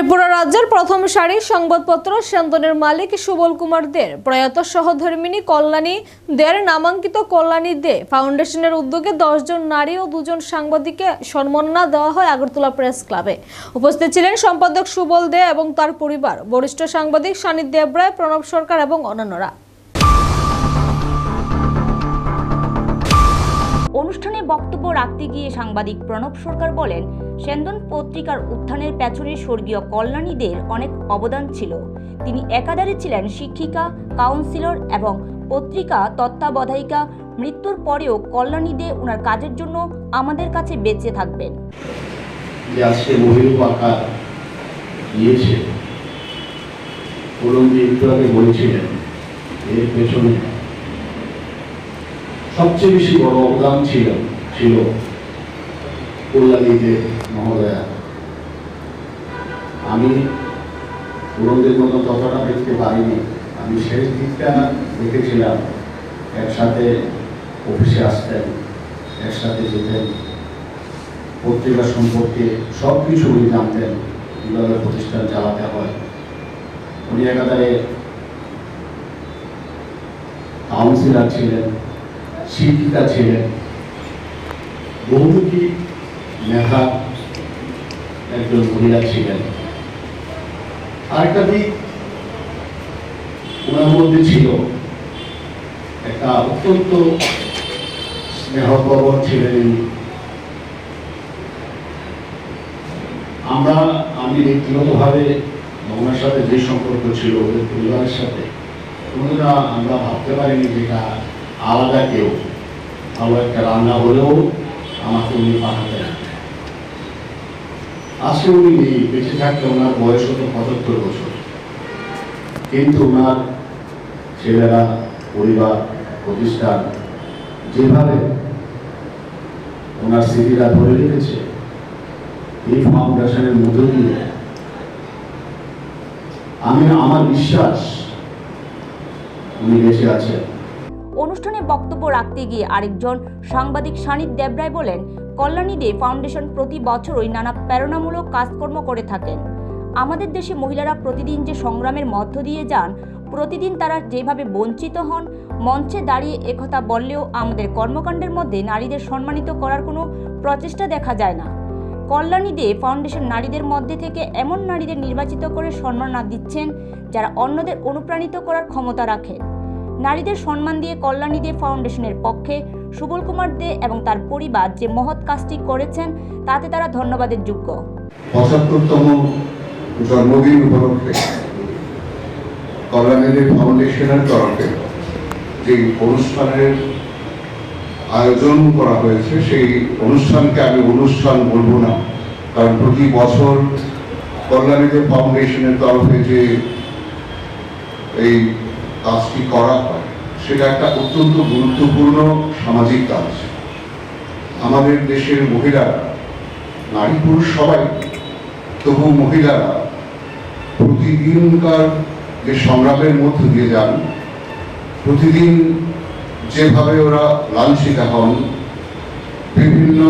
ত্রিপুরা রাজ্যের প্রথম সারি সংবাদপত্র সেন্দনের মালিক সুবল কুমার দের প্রয়াত সহধর্মিনী কল্যাণী দের নামাঙ্কিত কল্যাণী দে ফাউন্ডেশনের উদ্যোগে দশজন নারী ও দুজন সাংবাদিককে সম্মাননা দেওয়া হয় আগরতলা প্রেস ক্লাবে। উপস্থিত ছিলেন সম্পাদক সুবল দে এবং তার পরিবার, বরিষ্ঠ সাংবাদিক সানিদ দেবরায়, প্রণব সরকার এবং অন্যান্যরা। বক্তব্য রাখতে গিয়ে সাংবাদিক প্রণব সরকার বলেন, সেন্দন পত্রিকার উত্থানের পেছনে স্বর্গীয় কল্যাণীদের অনেক অবদান ছিল। তিনি একাধারে ছিলেন শিক্ষিকা, কাউন্সিলর এবং পত্রিকা তত্ত্বাবধায়িকা। মৃত্যুর পরেও কল্যাণী দে ওনার কাজের জন্য আমাদের কাছে বেঁচে থাকবেন। সবচেয়ে বেশি বড় অবদান ছিল ছিল কল্যাণীতে মহোদয়া। আমি পুরনদের মতো ততটা দেখতে পারিনি। আমি শেষ দিকটা দেখেছিলাম। একসাথে অফিসে আসতেন, একসাথে যেতেন, পত্রিকা সম্পর্কে সব কিছু উনি জানতেন, কীভাবে প্রতিষ্ঠান চালাতে হয়। উনি একাধারে কাউন্সিলার ছিলেন, শিক্ষিকা ছিলেন। বহুমুখী মেধা একজন মহিলা ছিলেন। আরেকটা দিক, ওনার মধ্যে ছিল একটা অত্যন্ত স্নেহপ্রবণ ছিলেন আমরা, আমি ব্যক্তিগতভাবে ওনার সাথে যে সম্পর্ক ছিল, ওদের পরিবারের সাথে কোনোদিনও আমরা ভাবতে পারিনি যেটা আলাদা কেউ, ভালো একটা রান্না হলেও আমাকে উনি পাঠাতেন আজকে উনি নেই, বেঁচে থাকতে ওনার বয়স হতো পঁচাত্তর বছর। কিন্তু ওনার ছেলেরা, পরিবার, প্রতিষ্ঠান, যেভাবে ওনার স্মৃতিরা ধরে রেখেছে, এই ফাউন্ডেশনের মধ্য দিয়ে, আমি, আমার বিশ্বাস, উনি বেঁচে আছেন। অনুষ্ঠানে বক্তব্য রাখতে গিয়ে আরেকজন সাংবাদিক সানিদ দেবরায় বলেন, কল্যাণী দে ফাউন্ডেশন প্রতি বছরই নানা প্রেরণামূলক কাজকর্ম করে থাকেন। আমাদের দেশে মহিলারা প্রতিদিন যে সংগ্রামের মধ্য দিয়ে যান, প্রতিদিন তারা যেভাবে বঞ্চিত হন, মঞ্চে দাঁড়িয়ে একথা বললেও আমাদের কর্মকাণ্ডের মধ্যে নারীদের সম্মানিত করার কোনো প্রচেষ্টা দেখা যায় না। কল্যাণী দে ফাউন্ডেশন নারীদের মধ্যে থেকে এমন নারীদের নির্বাচিত করে সম্মাননা দিচ্ছেন, যারা অন্যদের অনুপ্রাণিত করার ক্ষমতা রাখে। নারীদের সম্মান দিয়ে কল্যাণী দে ফাউন্ডেশনের পক্ষে সুবল কুমার দে এবং তার পরিবার যে মহৎ কাজটি করেছেন, তাতে তারা ধন্যবাদের যোগ্য। পঁচাত্তরতম জন্মদিন উপলক্ষে কল্যাণী ফাউন্ডেশনের তরফে যে অনুষ্ঠানের আয়োজন করা হয়েছে, সেই অনুষ্ঠানকে আমি অনুষ্ঠান বলব না, কারণ প্রতি বছর কল্যাণীদেব ফাউন্ডেশনের তরফে যে এই কাজটি করা হয়, সেটা একটা অত্যন্ত গুরুত্বপূর্ণ সামাজিক কাজ। আমাদের দেশের মহিলারা, নারী পুরুষ সবাই, তবু মহিলারা প্রতিদিনকার যে সংগ্রামের মধ্য দিয়ে যান, প্রতিদিন যেভাবে ওরা লাঞ্ছিত হন বিভিন্ন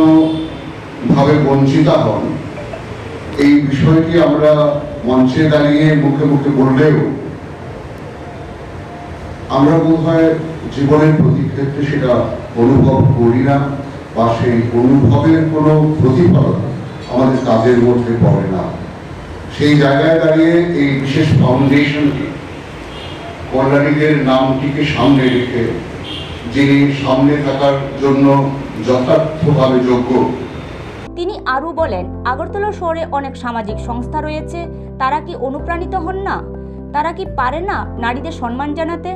ভাবে বঞ্চিত হন, এই বিষয়টি আমরা মঞ্চে দাঁড়িয়ে মুখে মুখে বললেও আমরা বোধ হয় জীবনের প্রতি ক্ষেত্রে সেটা অনুভব করি না, বা সেই অনুভবের কোনো প্রতিফলন আমাদের কাজের মধ্যে পড়ে না। সেই জায়গায় দাঁড়িয়ে এই বিশেষ ফাউন্ডেশনটি কল্যাণীদের নামটিকে সামনে রেখে, যিনি সামনে থাকার জন্য যথার্থভাবে যোগ্য। তিনি আরও বলেন, আগরতলা শহরে অনেক সামাজিক সংস্থা রয়েছে, তারা কি অনুপ্রাণিত হন না? তারা কি পারে না নারীদের সম্মান জানাতে?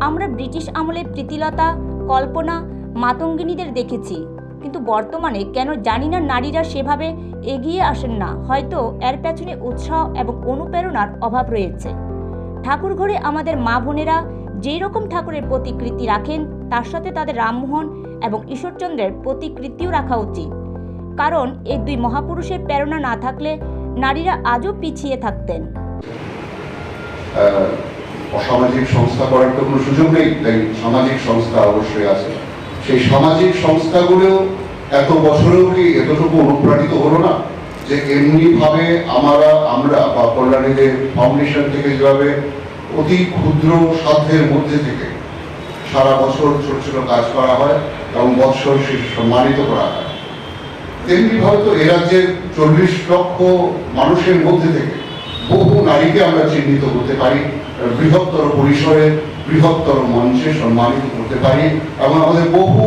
আমরা ব্রিটিশ আমলে প্রীতিলতা, কল্পনা, মাতঙ্গিনীদের দেখেছি। কিন্তু বর্তমানে কেন জানি না নারীরা সেভাবে এগিয়ে আসেন না। হয়তো এর পেছনে উৎসাহ এবং অনুপ্রেরণার অভাব রয়েছে। ঠাকুর ঘরে আমাদের মা বোনেরা যেই রকম ঠাকুরের প্রতিকৃতি রাখেন, তার সাথে তাদের রামমোহন এবং ঈশ্বরচন্দ্রের প্রতিকৃতিও রাখা উচিত। কারণ এই দুই মহাপুরুষের প্রেরণা না থাকলে নারীরা আজও পিছিয়ে থাকতেন। অসামাজিক সংস্থা করার তো কোনো সুযোগ নেই, তাই সামাজিক সংস্থা অবশ্যই আছে। সেই সামাজিক সংস্থাগুলো এত বছরেও কি এতটুকু অনুপ্রাণিত হলো না যে এমনিভাবে আমরা আমরা বা কল্যাণীদের ফাউন্ডেশন থেকে যেভাবে অতি ক্ষুদ্র সাধ্যের মধ্যে থেকে সারা বছর ছোট ছোট কাজ করা হয় এবং বৎসর শেষে সম্মানিত করা হয় তেমনি ভাবে তো এ রাজ্যের চল্লিশ লক্ষ মানুষের মধ্যে থেকে বহু নারীকে আমরা চিহ্নিত করতে পারি, বৃহত্তর পরিসরে, বৃহত্তর মঞ্চে সম্মানিত করতে পারি এবং আমাদের বহু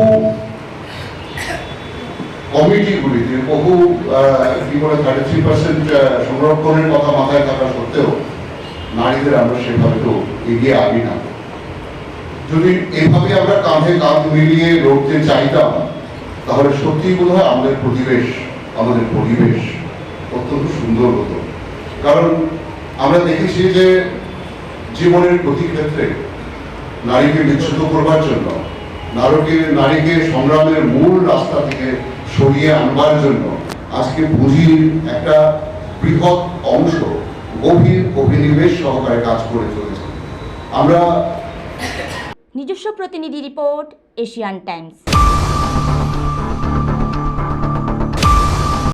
কমিটিগুলিতে বহু কি বলে থার্টি থ্রি পার্সেন্ট সংরক্ষণের কথা মাথায় থাকা সত্ত্বেও নারীদের আমরা সেভাবে তো এগিয়ে আনি না। যদি এভাবে আমরা কাঁধে কাঁধ মিলিয়ে লড়তে চাইতাম, তাহলে সত্যি বোধ হয় আমাদের প্রতিবেশ, আমাদের পরিবেশ অত্যন্ত সুন্দর হতো। কারণ আমরা দেখেছি যে জীবনের প্রতি ক্ষেত্রে নারীকে বিচ্ছুত করবার জন্য, নারীকে নারীকে সংগ্রামের মূল রাস্তা থেকে সরিয়ে আনবার জন্য আজকে পুঁজির একটা বৃহৎ অংশ গভীর অভিনিবেশ সহকারে কাজ করে চলেছে। আমরা নিজস্ব প্রতিনিধি রিপোর্ট, এশিয়ান টাইমস।